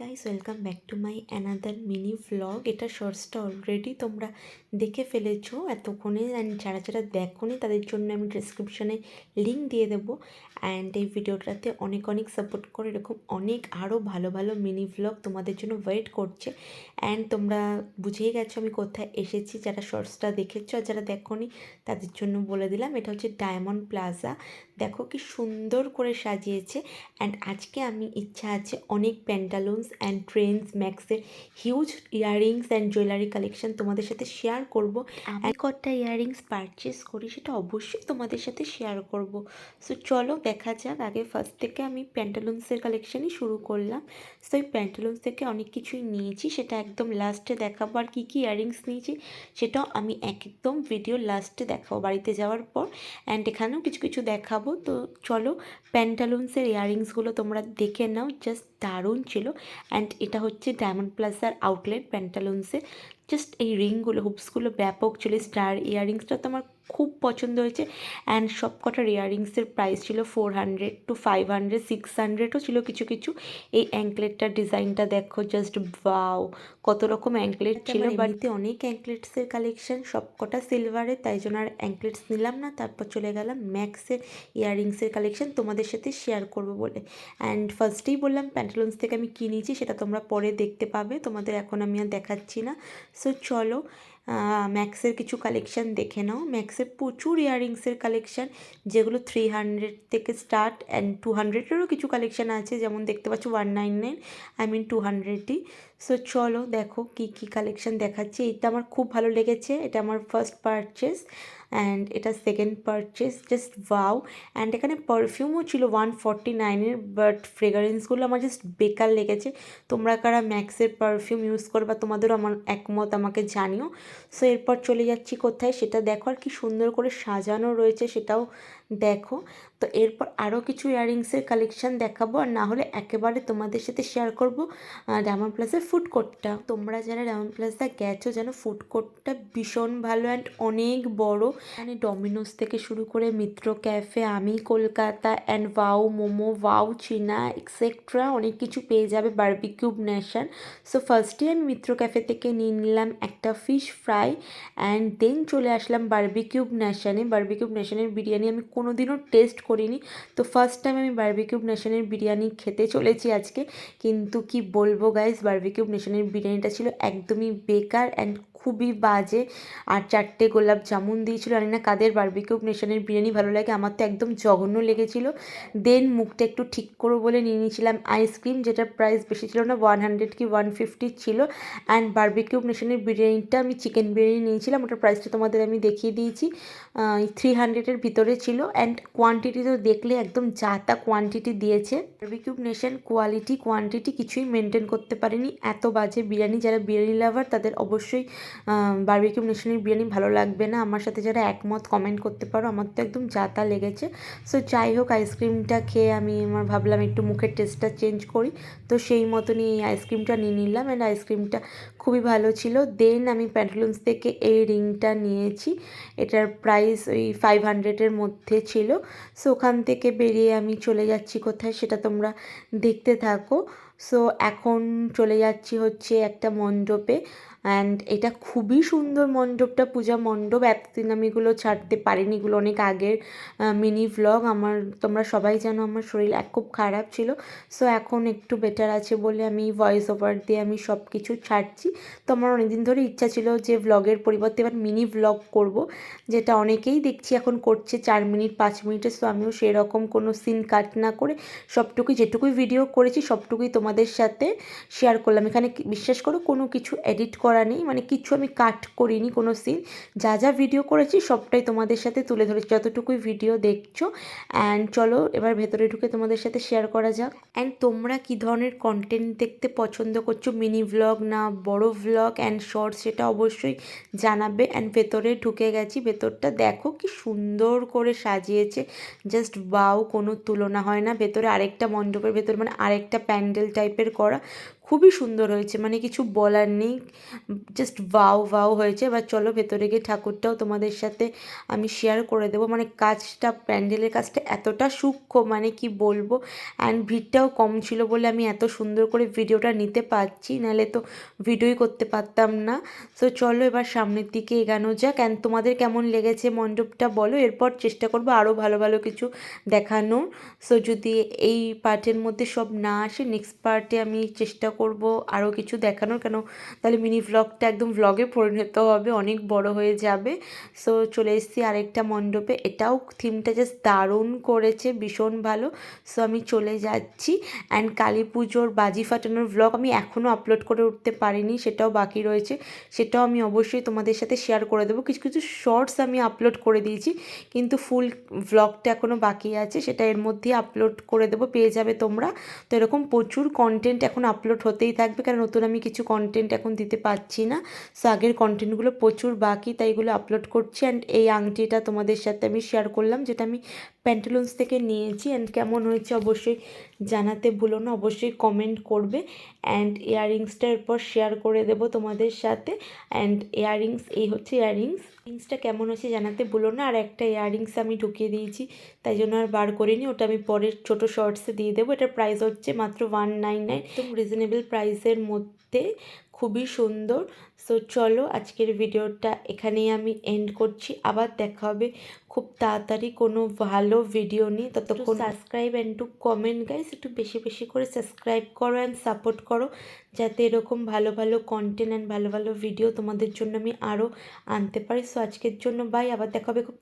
Guys welcome back to my another mini vlog এটা শর্টসটা already তোমরা দেখে ফেলেছো এতক্ষণে অ্যান্ড যারা যারা দেখোনি, তাদের জন্য আমি ডিসক্রিপশনে লিঙ্ক দিয়ে দেবো। অ্যান্ড এই ভিডিওটাতে অনেক অনেক সাপোর্ট করে। এরকম অনেক আরও ভালো ভালো মিনি ভ্লগ তোমাদের জন্য ওয়েট করছে। অ্যান্ড তোমরা বুঝেই গেছো আমি কোথায় এসেছি, যারা শর্টসটা দেখেছ আর যারা দেখোনি, তাদের জন্য বলে দিলাম, এটা হচ্ছে ডায়মন্ড প্লাজা দেখো কি সুন্দর করে সাজিয়েছে। অ্যান্ড আজকে আমি ইচ্ছা আছে অনেক প্যান্টালুন্স অ্যান্ড ট্রেন্স ম্যাক্সের huge earrings and jewellery collection তোমাদের সাথে শেয়ার করব। আমি কটা ইয়াররিংস পারচেস করি সেটা অবশ্যই তোমাদের সাথে শেয়ার করব। সো চলো দেখা যাক। আগে ফার্স্ট থেকে আমি প্যান্টালুন্সের কালেকশনই শুরু করলাম। সো এই প্যান্টালুন্স থেকে অনেক কিছুই নিয়েছি। সেটা একদম লাস্টে দেখাবো। আর কী কী ইয়াররিংস নিয়েছি সেটাও আমি একদম ভিডিও লাস্টে দেখাবো বাড়িতে যাওয়ার পর। অ্যান্ড এখানেও কিছু কিছু দেখাবো। তো চলো প্যান্টালুন্সের ইয়াররিংসগুলো তোমরা দেখে নাও। জাস্ট দারুণ ছিল। অ্যান্ড এটা হচ্ছে ডায়মন্ড প্লাজার আউটলেট প্যান্টালুন্সে জাস্ট এই রিংগুলো হুপসগুলো ব্যাপক ছিল। স্টার ইয়াররিংসটা তো আমার খুব পছন্দ হয়েছে। অ্যান্ড সব কটার ইয়াররিংসের প্রাইস ছিল four hundred two five hundred six হান্ড্রেডও ছিল কিছু কিছু। এই অ্যাঙ্কলেটটার ডিজাইনটা দেখো জাস্ট বাও কত রকম অ্যাঙ্কলেট ছিল। বাড়িতে অনেক অ্যাঙ্কলেটসের কালেকশন সব কটা সিলভারের তাই জন্য আর অ্যাঙ্কলেটস নিলাম না। তারপর চলে গেলাম ম্যাক্সের ইয়াররিংসের কালেকশন তোমাদের সাথে শেয়ার করব বলে। অ্যান্ড ফার্স্টেই বললাম প্যান্টালুন্স থেকে আমি কিনেছি সেটা তোমরা পরে দেখতে পাবে। তোমাদের এখন আমি আর দেখাচ্ছি না। সো চলো ম্যাক্সের কিছু কালেকশান দেখে নাও। ম্যাক্সের প্রচুর ইয়াররিংসের কালেকশান যেগুলো থ্রি হান্ড্রেড থেকে স্টার্ট অ্যান্ড টু হান্ড্রেডেরও কিছু কালেকশান আছে। যেমন দেখতে পাচ্ছ one nine nine I mean two হান্ড্রেডই so চলো দেখো কী কী কালেকশান দেখাচ্ছি। এটা আমার খুব ভালো লেগেছে। এটা আমার ফার্স্ট পারচেস অ্যান্ড এটা second purchase just wow and এখানে পারফিউমও ছিল ওয়ান ফর্টি নাইনের বাট ফ্রেগারেন্সগুলো আমার জাস্ট বেকার লেগেছে। তোমরা কারা ম্যাক্সের পারফিউম ইউজ করবা তোমাদেরও আমার একমত, আমাকে জানিও। সো এরপর চলে যাচ্ছি কোথায়? সেটা দেখো। আর কি সুন্দর করে সাজানো রয়েছে সেটাও দেখো। তো এরপর আরও কিছু ইয়াররিংসের কালেকশান দেখাবো আর না হলে একেবারে তোমাদের সাথে শেয়ার করব ডায়মন্ড প্লাসের ফুড কোর্টটা তোমরা যারা ডায়মন্ড প্লাসা গেছো যেন ফুড কোর্টটা ভীষণ ভালো অ্যান্ড অনেক বড়। মানে ডমিনোস থেকে শুরু করে মিত্র ক্যাফে আমি Kolkata and wow momo wow চীনা এক্সেট্রা অনেক কিছু পেয়ে যাবে বার্বিকিউব নেশন সো ফার্স্টে আমি মিত্র ক্যাফে থেকে নিয়ে নিলাম একটা ফিশ ফ্রাই অ্যান্ড দেন চলে আসলাম বার্বিকিউব নেশনে বার্বিকিউব নেশনের বিরিয়ানি আমি কোনো দিনও টেস্ট করিনি। তো ফার্স্ট টাইম আমি বার্বিকিউব নেশনের বিরিয়ানি খেতে চলেছি আজকে। কিন্তু কি বলব গাইজ বার্বিকিউব নেশনের বিরিয়ানিটা ছিল একদমই বেকার অ্যান্ড খুবই বাজে। আর চারটে গোলাপ জামুন দিয়েছিল। জানি না কাদের বার্বিকিউব নেশনের বিরিয়ানি ভালো লাগে। আমার তো একদম জঘন্য লেগেছিলো। দেন মুখটা একটু ঠিক করব বলে নিয়ে নিয়েছিলাম আইসক্রিম যেটার প্রাইস বেশি ছিল না ওয়ান হান্ড্রেড কি ওয়ান ফিফটি ছিল। অ্যান্ড বার্বিকিউব নেশনের বিরিয়ানিটা আমি চিকেন বিরিয়ানি নিয়েছিলাম। ওটার প্রাইসটা তোমাদের আমি দেখিয়ে দিয়েছি। থ্রি হান্ড্রেডের ভিতরে ছিল। অ্যান্ড কোয়ান্টিটি তো দেখলে একদম যা তা কোয়ান্টিটি দিয়েছে। বার্বিকিউব নেশন কোয়ালিটি কোয়ান্টিটি কিছুই মেনটেন করতে পারেনি। এত বাজে বিরিয়ানি। যারা বিরিয়ানি লাভার তাদের অবশ্যই বার্বিকিউ নেশনের বিরিয়ানি ভালো লাগবে না। আমার সাথে যারা একমত কমেন্ট করতে পারো। আমার তো একদম যাতা লেগেছে। সো যাই হোক আইসক্রিমটা খেয়ে আমি আমার ভাবলাম একটু মুখের টেস্টটা চেঞ্জ করি। তো সেই মতনই এই আইসক্রিমটা নিয়ে নিলাম অ্যান্ড আইসক্রিমটা খুবই ভালো ছিল। দেন আমি প্যান্টালুন্স থেকে এই রিংটা নিয়েছি। এটার প্রাইস ওই ফাইভ হান্ড্রেডের মধ্যে ছিল। সো ওখান থেকে বেরিয়ে আমি চলে যাচ্ছি কোথায় সেটা তোমরা দেখতে থাকো। সো এখন চলে যাচ্ছি হচ্ছে একটা মণ্ডপে। অ্যান্ড এটা খুবই সুন্দর মণ্ডপটা, পূজা মণ্ডপ। এতদিন আমি এগুলো ছাড়তে পারিনি, এগুলো অনেক আগের মিনি ভ্লগ আমার, তোমরা সবাই জানো আমার শরীর এক খুব খারাপ ছিল। সো এখন একটু বেটার আছে বলে আমি ভয়েস ওভার দিয়ে আমি সব কিছু ছাড়ছি। তো আমার অনেকদিন ধরে ইচ্ছা ছিল যে ভ্লগের পরিবর্তে এবার মিনি ভ্লগ করব, যেটা অনেকেই দেখছি এখন করছে চার মিনিট, পাঁচ মিনিটে। সো আমিও সেরকম কোনো সিন কাট না করে সবটুকুই, যেটুকুই ভিডিও করেছি, সবটুকুই তোমাদের সাথে শেয়ার করলাম। এখানে বিশ্বাস করো কোনো কিছু এডিট করা করা নেই। মানে কিছু আমি কাট করিনি কোনো সিন যা যা ভিডিও করেছি সবটাই তোমাদের সাথে তুলে ধরেছি। যতটুকুই ভিডিও দেখছ অ্যান্ড চলো এবার ভেতরে ঢুকে তোমাদের সাথে শেয়ার করা যাক। অ্যান্ড তোমরা কী ধরনের কন্টেন্ট দেখতে পছন্দ করছ? মিনি ভ্লগ না বড় ভ্লগ অ্যান্ড শর্টস সেটা অবশ্যই জানাবে। অ্যান্ড ভেতরে ঢুকে গেছি। ভেতরটা দেখো কি সুন্দর করে সাজিয়েছে। জাস্ট বাও কোনো তুলনা হয় না। ভেতরে আরেকটা মণ্ডপের ভেতরে মানে আরেকটা প্যান্ডেল টাইপের করা। খুবই সুন্দর হয়েছে। মানে কিছু বলার নেই। জাস্ট ভাও ভাও হয়েছে। এবার চলো ভেতরে গিয়ে ঠাকুরটাও তোমাদের সাথে আমি শেয়ার করে দেবো। মানে কাজটা, প্যান্ডেলের কাজটা এতটা সূক্ষ্ম মানে কি বলব? অ্যান্ড ভিড়টাও কম ছিল বলে আমি এত সুন্দর করে ভিডিওটা নিতে পারছি। নাহলে তো ভিডিওই করতে পারতাম না। সো চলো এবার সামনের দিকে এগানো যাক। অ্যান্ড তোমাদের কেমন লেগেছে মণ্ডপটা বলো? এরপর চেষ্টা করব আরও ভালো ভালো কিছু দেখানোর। সো যদি এই পার্টের মধ্যে সব না আসে নেক্সট পার্টে আমি চেষ্টা করব, আরও কিছু দেখানোর। কেন? তাহলে মিনি ভ্লগটা একদম ভ্লগে পরিণত হবে, অনেক বড় হয়ে যাবে। সো চলে এসেছি আরেকটা মণ্ডপে। এটাও থিমটা জাস্ট দারুণ করেছে, ভীষণ ভালো। সো আমি চলে যাচ্ছি। অ্যান্ড কালী পুজোর বাজি ফাটানোর ভ্লগ আমি এখনও আপলোড করে উঠতে পারিনি, সেটাও বাকি রয়েছে। সেটাও আমি অবশ্যই তোমাদের সাথে শেয়ার করে দেবো। কিছু কিছু শর্টস আমি আপলোড করে দিয়েছি, কিন্তু ফুল ভ্লগটা এখনও বাকি আছে। সেটা এর মধ্যেই আপলোড করে দেবো, পেয়ে যাবে তোমরা। তো এরকম প্রচুর কন্টেন্ট এখন আপলোড হতেই থাকবে, কারণ নতুন আমি কিছু কন্টেন্ট এখন দিতে পারছি না। সো আগের কন্টেন্টগুলো প্রচুর বাকি, তাই এগুলো আপলোড করছি। অ্যান্ড এই আংটিটা তোমাদের সাথে আমি শেয়ার করলাম, যেটা আমি প্যান্টালুন্স থেকে নিয়েছি অ্যান্ড কেমন হয়েছে অবশ্যই জানাতে ভুলো না, অবশ্যই কমেন্ট করবে অ্যান্ড ইয়াররিংসটা এরপর শেয়ার করে দেবো তোমাদের সাথে অ্যান্ড ইয়াররিংস এই হচ্ছে ইয়াররিংস রিংসটা কেমন হয়েছে জানাতে ভুলো না, আর একটা ইয়াররিংস আমি ঢুকিয়ে দিয়েছি, তাই জন্য আর বার করিনি, ওটা আমি পরের ছোটো শর্টসে দিয়ে দেবো, এটার প্রাইস হচ্ছে মাত্র ওয়ান নাইন নাইন একদম রিজনেবল প্রাইসের মধ্যে খুবই সুন্দর। সো চলো আজকের ভিডিওটা এখানেই আমি এন্ড করছি। আবার দেখা হবে খুব তাড়াতাড়ি কোনো ভালো ভিডিও নিয়ে। ততক্ষণ subscribe and to comment guys একটু বেশি বেশি করে সাবস্ক্রাইব করো অ্যান্ড সাপোর্ট করো। যাতে এরকম ভালো ভালো কন্টেন্ট অ্যান্ড ভালো ভালো ভিডিও তোমাদের জন্য আমি আরও আনতে পারি। সো আজকের জন্য বাই আবার দেখা হবে খুব